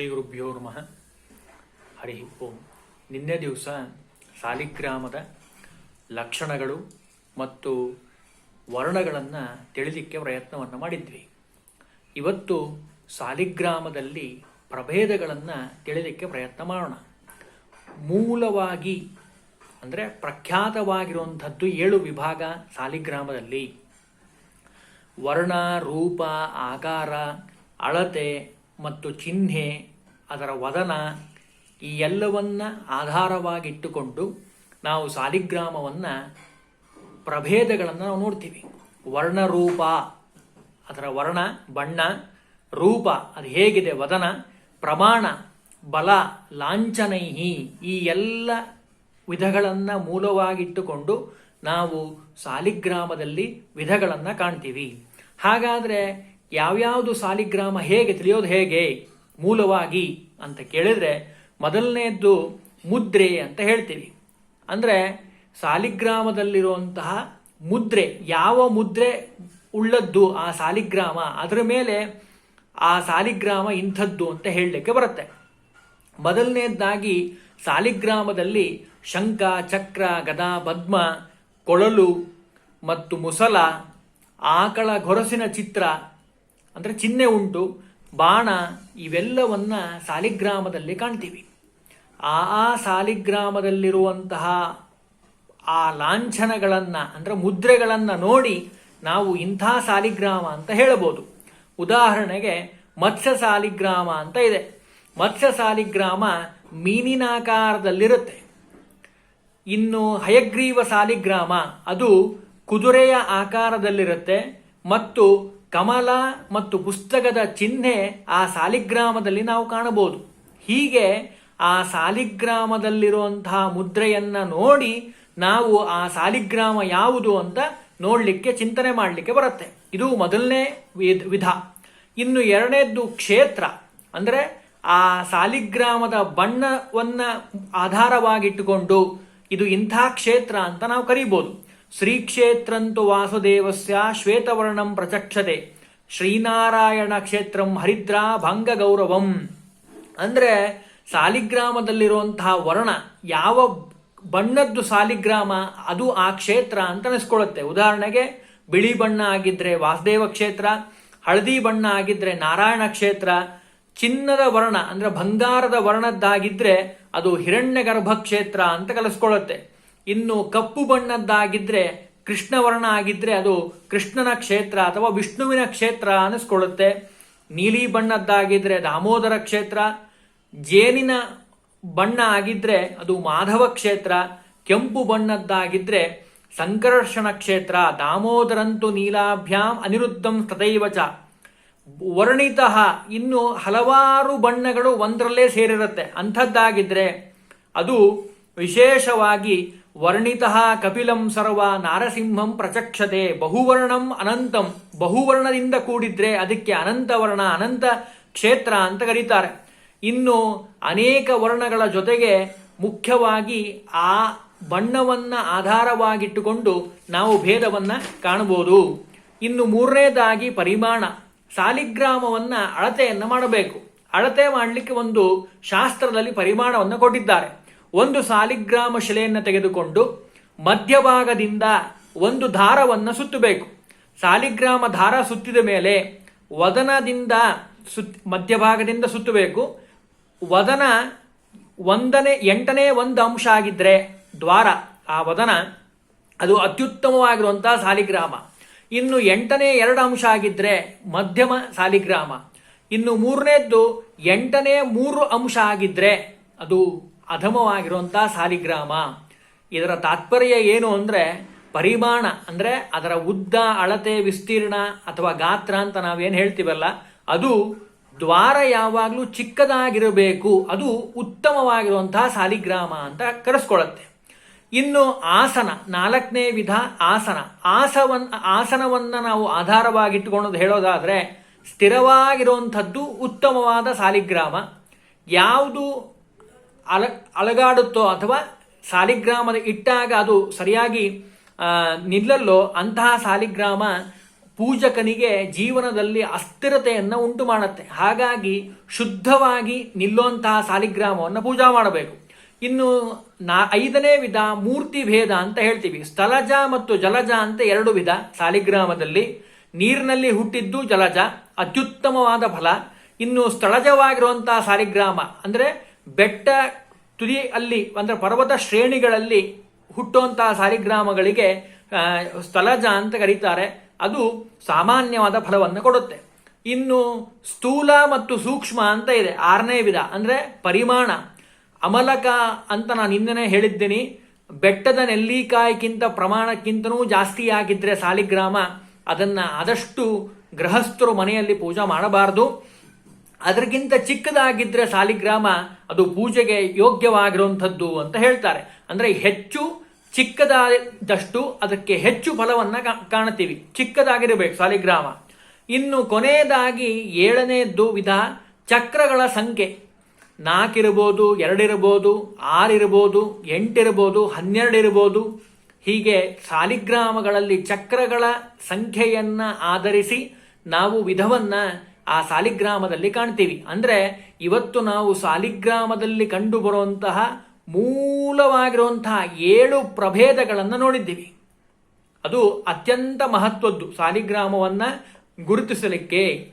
ಶ್ರೀ ಗುರುಭ್ಯೋ ನಮಃ. ಹರಿ ಓಂ. ನಿನ್ನೆ ದಿವಸ ಸಾಲಿಗ್ರಾಮದ ಲಕ್ಷಣಗಳು ಮತ್ತು ವರ್ಣಗಳನ್ನು ತಿಳಿಲಿಕ್ಕೆ ಪ್ರಯತ್ನವನ್ನು ಮಾಡಿದ್ವಿ. ಇವತ್ತು ಸಾಲಿಗ್ರಾಮದಲ್ಲಿ ಪ್ರಭೇದಗಳನ್ನು ತಿಳಿಲಿಕ್ಕೆ ಪ್ರಯತ್ನ ಮಾಡೋಣ. ಮೂಲವಾಗಿ ಅಂದರೆ ಪ್ರಖ್ಯಾತವಾಗಿರುವಂಥದ್ದು ಏಳು ವಿಭಾಗ ಸಾಲಿಗ್ರಾಮದಲ್ಲಿ. ವರ್ಣ, ರೂಪ, ಆಕಾರ, ಅಳತೆ ಮತ್ತು ಚಿಹ್ನೆ ಅದರ ವದನ ಈ ಎಲ್ಲವನ್ನು ಆಧಾರವಾಗಿಟ್ಟುಕೊಂಡು ನಾವು ಸಾಲಿಗ್ರಾಮವನ್ನು ಪ್ರಭೇದಗಳನ್ನು ನಾವು ನೋಡ್ತೀವಿ. ವರ್ಣರೂಪ, ಅದರ ವರ್ಣ, ಬಣ್ಣ, ರೂಪ, ಅದು ಹೇಗಿದೆ, ವದನ, ಪ್ರಮಾಣ, ಬಲ, ಲಾಂಛನೈಹಿ, ಈ ಎಲ್ಲ ವಿಧಗಳನ್ನು ಮೂಲವಾಗಿಟ್ಟುಕೊಂಡು ನಾವು ಸಾಲಿಗ್ರಾಮದಲ್ಲಿ ವಿಧಗಳನ್ನು ಕಾಣ್ತೀವಿ. ಹಾಗಾದರೆ ಯಾವ್ಯಾವುದು ಸಾಲಿಗ್ರಾಮ ಹೇಗೆ, ತಿಳಿಯೋದು ಹೇಗೆ? ಮೂಲವಾಗಿ ಅಂತ ಕೇಳಿದರೆ ಮೊದಲನೆಯದ್ದು ಮುದ್ರೆ ಅಂತ ಹೇಳ್ತೀವಿ. ಅಂದರೆ ಸಾಲಿಗ್ರಾಮದಲ್ಲಿರುವಂತಹ ಮುದ್ರೆ, ಯಾವ ಮುದ್ರೆ ಉಳ್ಳದ್ದು ಆ ಸಾಲಿಗ್ರಾಮ, ಅದರ ಮೇಲೆ ಆ ಸಾಲಿಗ್ರಾಮ ಇಂಥದ್ದು ಅಂತ ಹೇಳಲಿಕ್ಕೆ ಬರುತ್ತೆ. ಮೊದಲನೇದಾಗಿ ಸಾಲಿಗ್ರಾಮದಲ್ಲಿ ಶಂಖ, ಚಕ್ರ, ಗದಾ, ಪದ್ಮ, ಕೊಳಲು ಮತ್ತು ಮುಸಲ, ಆಕಳ, ಗೊರಸಿನ ಚಿತ್ರ, ಅಂದರೆ ಚಿಹ್ನೆ ಉಂಟು. ಬಾಣ ಇವೆಲ್ಲವನ್ನ ಸಾಲಿಗ್ರಾಮದಲ್ಲಿ ಕಾಣ್ತೀವಿ. ಆ ಆ ಸಾಲಿಗ್ರಾಮದಲ್ಲಿರುವಂತಹ ಆ ಲಾಂಛನಗಳನ್ನು, ಅಂದ್ರೆ ಮುದ್ರೆಗಳನ್ನು ನೋಡಿ ನಾವು ಇಂಥ ಸಾಲಿಗ್ರಾಮ ಅಂತ ಹೇಳಬಹುದು. ಉದಾಹರಣೆಗೆ, ಮತ್ಸ್ಯ ಸಾಲಿಗ್ರಾಮ ಅಂತ ಇದೆ. ಮತ್ಸ್ಯ ಸಾಲಿಗ್ರಾಮ ಮೀನಿನಾಕಾರದಲ್ಲಿರುತ್ತೆ. ಇನ್ನು ಹಯಗ್ರೀವ ಸಾಲಿಗ್ರಾಮ ಅದು ಕುದುರೆಯ ಆಕಾರದಲ್ಲಿರುತ್ತೆ ಮತ್ತು ಕಮಲ ಮತ್ತು ಪುಸ್ತಕದ ಚಿಹ್ನೆ ಆ ಸಾಲಿಗ್ರಾಮದಲ್ಲಿ ನಾವು ಕಾಣಬಹುದು. ಹೀಗೆ ಆ ಸಾಲಿಗ್ರಾಮದಲ್ಲಿರುವಂತಹ ಮುದ್ರೆಯನ್ನ ನೋಡಿ ನಾವು ಆ ಸಾಲಿಗ್ರಾಮ ಯಾವುದು ಅಂತ ನೋಡಲಿಕ್ಕೆ, ಚಿಂತನೆ ಮಾಡಲಿಕ್ಕೆ ಬರುತ್ತೆ. ಇದು ಮೊದಲನೇ ವಿಧ ಇನ್ನು ಎರಡನೇದ್ದು ಕ್ಷೇತ್ರ. ಅಂದರೆ ಆ ಸಾಲಿಗ್ರಾಮದ ಬಣ್ಣವನ್ನ ಆಧಾರವಾಗಿಟ್ಟುಕೊಂಡು ಇದು ಇಂಥ ಕ್ಷೇತ್ರ ಅಂತ ನಾವು ಕರೀಬೋದು. ಶ್ರೀಕ್ಷೇತ್ರಂತು ವಾಸುದೇವಸ್ಯ ಶ್ವೇತವರ್ಣಂ ಪ್ರಚಕ್ಷತೆ. ಶ್ರೀನಾರಾಯಣ ಕ್ಷೇತ್ರಂ ಹರಿದ್ರಾ ಭಂಗ ಗೌರವಂ ಅಂದರೆ ಸಾಲಿಗ್ರಾಮದಲ್ಲಿರುವಂತಹ ವರ್ಣ, ಯಾವ ಬಣ್ಣದ್ದು ಸಾಲಿಗ್ರಾಮ ಅದು ಆ ಕ್ಷೇತ್ರ ಅಂತ ಅನಿಸ್ಕೊಳ್ಳುತ್ತೆ. ಉದಾಹರಣೆಗೆ, ಬಿಳಿ ಬಣ್ಣ ಆಗಿದ್ರೆ ವಾಸುದೇವ ಕ್ಷೇತ್ರ, ಹಳದಿ ಬಣ್ಣ ಆಗಿದ್ರೆ ನಾರಾಯಣ ಕ್ಷೇತ್ರ, ಚಿನ್ನದ ವರ್ಣ ಅಂದ್ರೆ ಬಂಗಾರದ ವರ್ಣದ್ದಾಗಿದ್ದರೆ ಅದು ಹಿರಣ್ಯ ಗರ್ಭ ಕ್ಷೇತ್ರ ಅಂತ ಕಲಿಸ್ಕೊಳ್ಳುತ್ತೆ. ಇನ್ನು ಕಪ್ಪು ಬಣ್ಣದ್ದಾಗಿದ್ರೆ, ಕೃಷ್ಣವರ್ಣ ಆಗಿದ್ದರೆ ಅದು ಕೃಷ್ಣನ ಕ್ಷೇತ್ರ ಅಥವಾ ವಿಷ್ಣುವಿನ ಕ್ಷೇತ್ರ ಅನಿಸ್ಕೊಳ್ಳುತ್ತೆ ನೀಲಿ ಬಣ್ಣದ್ದಾಗಿದ್ರೆ ದಾಮೋದರ ಕ್ಷೇತ್ರ, ಜೇನಿನ ಬಣ್ಣ ಆಗಿದ್ರೆ ಅದು ಮಾಧವ ಕ್ಷೇತ್ರ, ಕೆಂಪು ಬಣ್ಣದ್ದಾಗಿದ್ರೆ ಸಂಕರ್ಷಣ ಕ್ಷೇತ್ರ, ದಾಮೋದರಂತು ನೀಲಾಭ್ಯಾಂ ಅನಿರುದ್ಧಂ ತದೈವಚ ವರ್ಣಿತ ಇನ್ನು ಹಲವಾರು ಬಣ್ಣಗಳು ಒಂದರಲ್ಲೇ ಸೇರಿರುತ್ತೆ. ಅಂಥದ್ದಾಗಿದ್ದರೆ ಅದು ವಿಶೇಷವಾಗಿ ವರ್ಣಿತ ಕಪಿಲಂ ಸರ್ವ ನಾರಸಿಂಹಂ ಪ್ರಚಕ್ಷತೆ ಬಹುವರ್ಣಂ ಅನಂತಂ. ಬಹುವರ್ಣದಿಂದ ಕೂಡಿದ್ರೆ ಅದಕ್ಕೆ ಅನಂತವರ್ಣ ಅನಂತ ಕ್ಷೇತ್ರ ಅಂತ ಕರೀತಾರೆ. ಇನ್ನು ಅನೇಕ ವರ್ಣಗಳ ಜೊತೆಗೆ ಮುಖ್ಯವಾಗಿ ಆ ಬಣ್ಣವನ್ನ ಆಧಾರವಾಗಿಟ್ಟುಕೊಂಡು ನಾವು ಭೇದವನ್ನ ಕಾಣಬಹುದು. ಇನ್ನು ಮೂರನೇದಾಗಿ ಪರಿಮಾಣ, ಸಾಲಿಗ್ರಾಮವನ್ನ ಅಳತೆಯನ್ನು ಮಾಡಬೇಕು. ಅಳತೆ ಮಾಡಲಿಕ್ಕೆ ಒಂದು ಶಾಸ್ತ್ರದಲ್ಲಿ ಪರಿಮಾಣವನ್ನು ಕೊಟ್ಟಿದ್ದಾರೆ. ಒಂದು ಸಾಲಿಗ್ರಾಮ ಶಿಲೆಯನ್ನು ತೆಗೆದುಕೊಂಡು ಮಧ್ಯಭಾಗದಿಂದ ಒಂದು ದಾರವನ್ನು ಸುತ್ತಬೇಕು. ಸಾಲಿಗ್ರಾಮ ದಾರ ಸುತ್ತಿದ ಮೇಲೆ ವದನದಿಂದ ಸುತ್, ಮಧ್ಯಭಾಗದಿಂದ ಸುತ್ತಬೇಕು. ವದನ ಒಂದನೇ, ಎಂಟನೇ ಒಂದು ಅಂಶ ಆಗಿದ್ದರೆ ದ್ವಾರ, ಆ ವದನ ಅದು ಅತ್ಯುತ್ತಮವಾಗಿರುವಂಥ ಸಾಲಿಗ್ರಾಮ. ಇನ್ನು ಎಂಟನೇ ಎರಡು ಅಂಶ ಆಗಿದ್ದರೆ ಮಧ್ಯಮ ಸಾಲಿಗ್ರಾಮ. ಇನ್ನು ಮೂರನೇದ್ದು ಎಂಟನೇ ಮೂರು ಅಂಶ ಆಗಿದ್ದರೆ ಅದು ಅಧಮವಾಗಿರುವಂತಹ ಸಾಲಿಗ್ರಾಮ. ಇದರ ತಾತ್ಪರ್ಯ ಏನು ಅಂದರೆ ಪರಿಮಾಣ, ಅಂದರೆ ಅದರ ಉದ್ದ, ಅಳತೆ, ವಿಸ್ತೀರ್ಣ ಅಥವಾ ಗಾತ್ರ ಅಂತ ನಾವೇನು ಹೇಳ್ತೀವಲ್ಲ, ಅದು ದ್ವಾರ ಯಾವಾಗಲೂ ಚಿಕ್ಕದಾಗಿರಬೇಕು, ಅದು ಉತ್ತಮವಾಗಿರುವಂತಹ ಸಾಲಿಗ್ರಾಮ ಅಂತ ಕರೆಸ್ಕೊಳ್ಳುತ್ತೆ ಇನ್ನು ಆಸನ, ನಾಲ್ಕನೇ ವಿಧ ಆಸನ. ಆಸವನ್, ಆಸನವನ್ನು ನಾವು ಆಧಾರವಾಗಿಟ್ಟುಕೊಂಡು ಹೇಳೋದಾದರೆ ಸ್ಥಿರವಾಗಿರುವಂಥದ್ದು ಉತ್ತಮವಾದ ಸಾಲಿಗ್ರಾಮ. ಯಾವುದು ಅಲ, ಅಲಗಾಡುತ್ತೋ ಅಥವಾ ಸಾಲಿಗ್ರಾಮದ ಇಟ್ಟಾಗ ಅದು ಸರಿಯಾಗಿ ನಿಲ್ಲಲ್ಲೋ, ಅಂತಹ ಸಾಲಿಗ್ರಾಮ ಪೂಜಕನಿಗೆ ಜೀವನದಲ್ಲಿ ಅಸ್ಥಿರತೆಯನ್ನು ಉಂಟು ಮಾಡುತ್ತೆ. ಹಾಗಾಗಿ ಶುದ್ಧವಾಗಿ ನಿಲ್ಲುವಂತಹ ಸಾಲಿಗ್ರಾಮವನ್ನು ಪೂಜಾ ಮಾಡಬೇಕು. ಇನ್ನು ನಾ, ಐದನೇ ವಿಧ ಮೂರ್ತಿ ಭೇದ ಅಂತ ಹೇಳ್ತೀವಿ. ಸ್ಥಳಜ ಮತ್ತು ಜಲಜ ಅಂತ ಎರಡು ವಿಧ ಸಾಲಿಗ್ರಾಮದಲ್ಲಿ. ನೀರಿನಲ್ಲಿ ಹುಟ್ಟಿದ್ದು ಜಲಜ, ಅತ್ಯುತ್ತಮವಾದ ಫಲ. ಇನ್ನು ಸ್ಥಳಜವಾಗಿರುವಂತಹ ಸಾಲಿಗ್ರಾಮ ಅಂದ್ರೆ ಬೆಟ್ಟ ತುದಿ ಅಲ್ಲಿ, ಅಂದ್ರೆ ಪರ್ವತ ಶ್ರೇಣಿಗಳಲ್ಲಿ ಹುಟ್ಟುವಂತಹ ಸಾಲಿಗ್ರಾಮಗಳಿಗೆ ಸ್ಥಳಜ ಅಂತ ಕರೀತಾರೆ. ಅದು ಸಾಮಾನ್ಯವಾದ ಫಲವನ್ನು ಕೊಡುತ್ತೆ. ಇನ್ನು ಸ್ಥೂಲ ಮತ್ತು ಸೂಕ್ಷ್ಮ ಅಂತ ಇದೆ. ಆರನೇ ವಿಧ, ಅಂದ್ರೆ ಪರಿಮಾಣ. ಅಮಲಕ ಅಂತ ನಾನು ಹಿಂದೆನೇ ಹೇಳಿದ್ದೀನಿ. ಬೆಟ್ಟದ ನೆಲ್ಲಿಕಾಯಿಗಿಂತ ಪ್ರಮಾಣಕ್ಕಿಂತನೂ ಜಾಸ್ತಿ ಆಗಿದ್ರೆ ಸಾಲಿಗ್ರಾಮ. ಅದನ್ನ ಆದಷ್ಟು ಗೃಹಸ್ಥರು ಮನೆಯಲ್ಲಿ ಪೂಜೆ ಮಾಡಬಾರದು. ಅದಕ್ಕಿಂತ ಚಿಕ್ಕದಾಗಿದ್ರೆ ಸಾಲಿಗ್ರಾಮ ಅದು ಪೂಜೆಗೆ ಯೋಗ್ಯವಾಗಿರುವಂಥದ್ದು ಅಂತ ಹೇಳ್ತಾರೆ. ಅಂದ್ರೆ ಹೆಚ್ಚು ಚಿಕ್ಕದಾದಷ್ಟು ಅದಕ್ಕೆ ಹೆಚ್ಚು ಫಲವನ್ನ ಕಾಣ್ತೀವಿ ಚಿಕ್ಕದಾಗಿರಬೇಕು ಸಾಲಿಗ್ರಾಮ. ಇನ್ನು ಕೊನೆಯದಾಗಿ ಏಳನೇದ್ದು ವಿಧ ಚಕ್ರಗಳ ಸಂಖ್ಯೆ. ನಾಲ್ಕಿರ್ಬೋದು ಎರಡಿರ್ಬೋದು ಆರಿರ್ಬೋದು ಎಂಟಿರ್ಬೋದು ಹನ್ನೆರಡಿರ್ಬೋದು ಹೀಗೆ ಸಾಲಿಗ್ರಾಮಗಳಲ್ಲಿ ಚಕ್ರಗಳ ಸಂಖ್ಯೆಯನ್ನು ಆಧರಿಸಿ ನಾವು ವಿಧವನ್ನ ಆ ಸಾಲಿಗ್ರಾಮದಲ್ಲಿ ಕಾಣ್ತೀವಿ. ಅಂದ್ರೆ ಇವತ್ತು ನಾವು ಸಾಲಿಗ್ರಾಮದಲ್ಲಿ ಕಂಡು ಬರುವಂತಹ ಮೂಲವಾಗಿರುವಂತಹ ಏಳು ಪ್ರಭೇದಗಳನ್ನು ನೋಡಿದ್ದೀವಿ. ಅದು ಅತ್ಯಂತ ಮಹತ್ವದ್ದು ಸಾಲಿಗ್ರಾಮವನ್ನ ಗುರುತಿಸಲಿಕ್ಕೆ.